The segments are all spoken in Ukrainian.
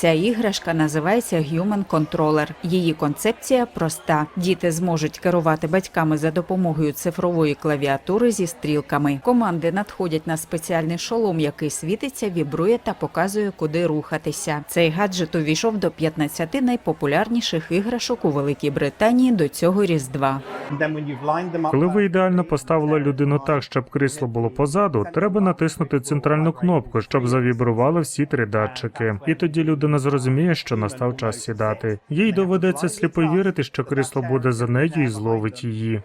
Ця іграшка називається Human Controller. Її концепція проста: діти зможуть керувати батьками за допомогою цифрової клавіатури зі стрілками. Команди надходять на спеціальний шолом, який світиться, вібрує та показує, куди рухатися. Цей гаджет увійшов до 15 найпопулярніших іграшок у Великій Британії до цього різдва. Коли ви ідеально поставили людину так, щоб крісло було позаду, треба натиснути центральну кнопку, щоб завібрували всі три датчики. І тоді людина зрозуміє, що настав час сідати. Їй доведеться сліпо вірити, що крісло буде за нею і зловить її.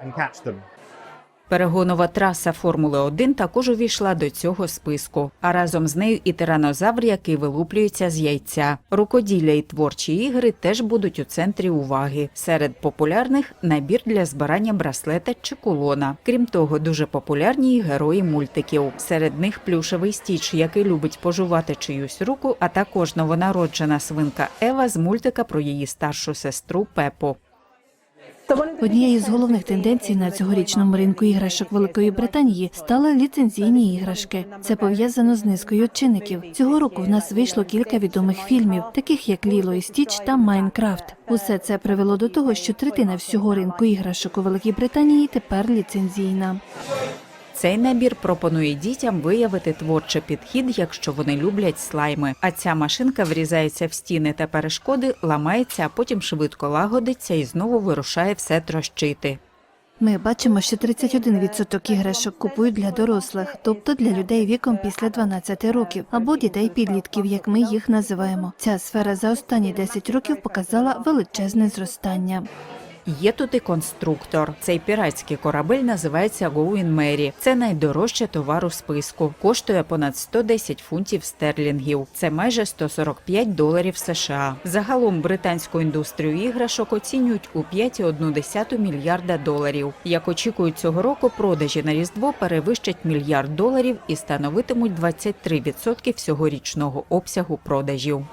Перегонова траса Формули 1 також увійшла до цього списку. А разом з нею і тиранозавр, який вилуплюється з яйця. Рукоділля і творчі ігри теж будуть у центрі уваги. Серед популярних набір для збирання браслета чи кулона. Крім того, дуже популярні і герої мультиків. Серед них плюшевий стіч, який любить пожувати чиюсь руку, а також новонароджена свинка Ева з мультика про її старшу сестру Пепу. Однією з головних тенденцій на цьогорічному ринку іграшок Великої Британії стали ліцензійні іграшки. Це пов'язано з низкою чинників. Цього року в нас вийшло кілька відомих фільмів, таких як Ліло і Стіч та Майнкрафт. Усе це привело до того, що третина всього ринку іграшок у Великій Британії тепер ліцензійна. Цей набір пропонує дітям виявити творчий підхід, якщо вони люблять слайми. А ця машинка врізається в стіни та перешкоди, ламається, а потім швидко лагодиться і знову вирушає все трощити. Ми бачимо, що 31% іграшок купують для дорослих, тобто для людей віком після 12 років або дітей підлітків, як ми їх називаємо. Ця сфера за останні 10 років показала величезне зростання. Є тут і конструктор. Цей піратський корабель називається Гоуін Мері. Це найдорожче товар у списку. Коштує понад 110 фунтів стерлінгів. Це майже 145 доларів США. Загалом британську індустрію іграшок оцінюють у 5,1 мільярда доларів. Як очікують цього року, продажі на різдво перевищать мільярд доларів і становитимуть 23% всього річного обсягу продажів.